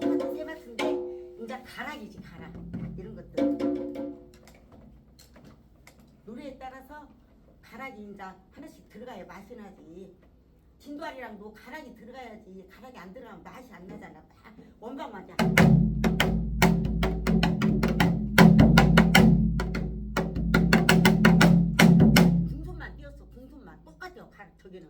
똑같은 세 마트인데 이제 가락이지 가락 이런 것들 노래에 따라서 가락이 이제 하나씩 들어가야 맛이 나지. 진도아리랑도 가락이 들어가야지 가락이 안 들어가면 맛이 안 나잖아. 막 원방 맞아. 궁손만 띄었어 궁손만 똑같아요 가 저기는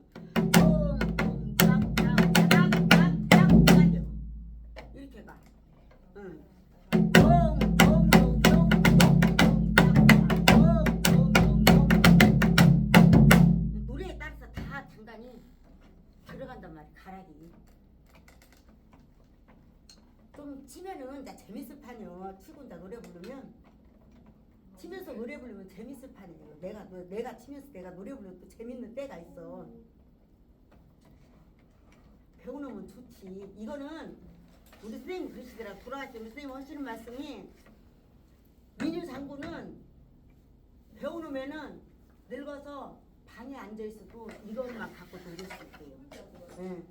재밌을 판이요 나 노래 부르면 치면서 노래 부르면 재밌을 판이에요. 내가 너- 내가 치면서 내가 노래 부르면 또 재밌는 때가 있어. 배우놓으면 좋지. 이거는 우리 선생님 그러시더라. 돌아가신 우리 선생님 하시는 말씀이 민유 장군은 배우놓으면은 늙어서 방에 앉아 있어도 이것만 갖고 놀릴 수 있대요. 예.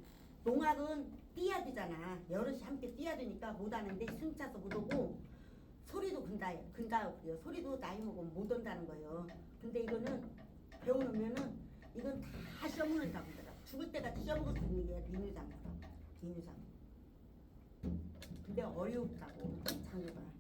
농악은 뛰어야 되잖아. 여럿이 함께 뛰어야 되니까 못 하는데 숨차서 못 오고 소리도 근다 근다 그래요. 소리도 나이 먹으면 못 온다는 거예요. 근데 이거는 배워놓으면은 이건 다 시험을 잡더라. 죽을 때까지 시험을 수 있는 게 민유장, 민유장. 근데 어렵다고 장르가.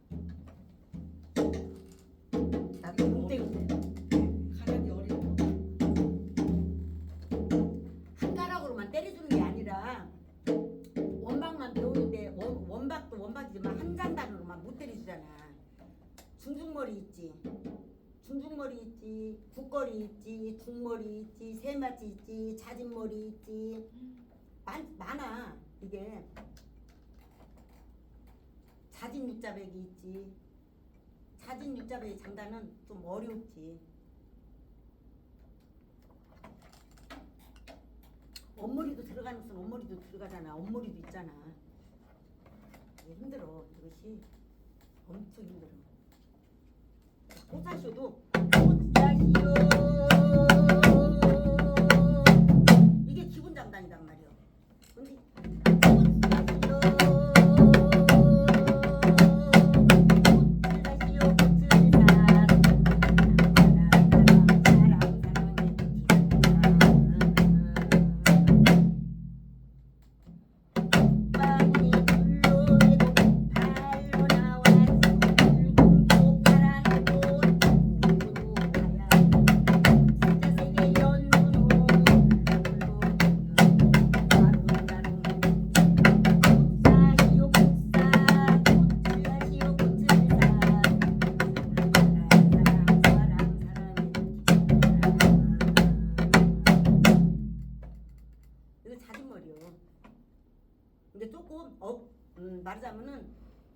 중중머리 있지. 국거리 있지. 중머리 있지. 세마치 있지. 자진머리 있지. 많, 많아 이게. 자진 육자백이 있지. 자진 육자백의 장단은 좀 어렵지. 엄머리도 들어가는 것은 엄머리도 들어가잖아. 엄머리도 있잖아. 힘들어. 이것이 엄청 힘들어. 못 사셔도 못 사시오 이게 기분 장단이란 말이에요. 근데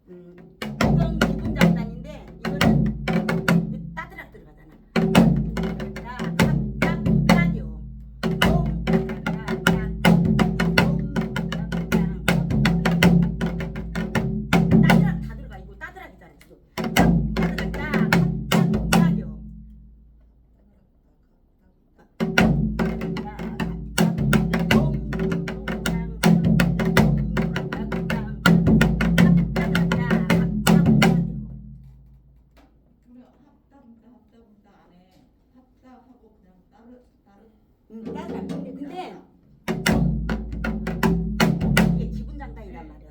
嗯。 응, 따로 안 근데 근데 이게 기분 장단이란 네. 말이야.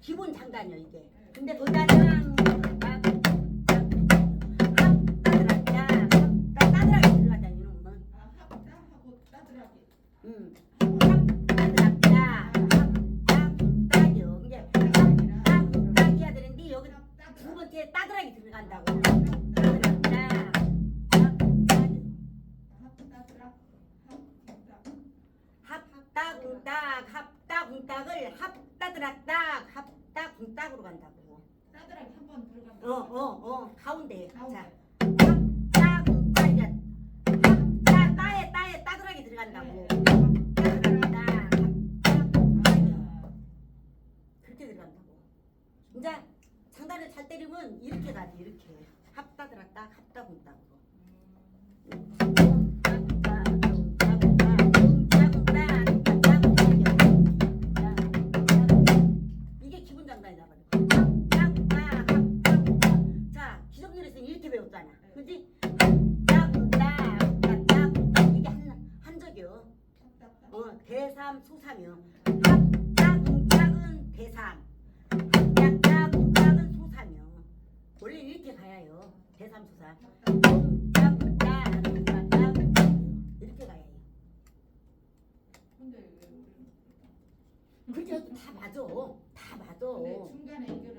기분 장단이요 이게. 근데 도자랑 따뜻하게 들어가자 이런 건. 아, 따뜻하고 따뜻하게. 응. 어어어 가운데 자 가운데. 합딱ung딱이야. 합딱 따에 따에 따드락이 들어간다고. 따드락다 합딱ung딱이야. 그렇게 들어간다고. 이제 장단을 잘 때리면 이렇게 가지 이렇게. 합다들아 딱 합다군다고. 어, 대삼 소삼이요. 합작은 대삼. 합작은 소삼이요. 원래 이렇게 가야 해요. 대삼 소삼. 이렇게 가야 해요. 근데 왜 우리는 그게 다 맞아. 다 맞아. 근데 중간에 이거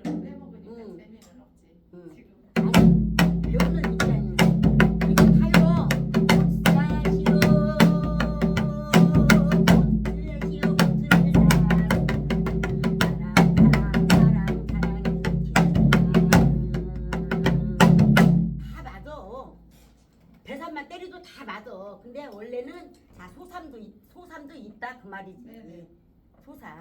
자 소삼도 있- 소삼도 있다 그 말이지. 네네. 소삼.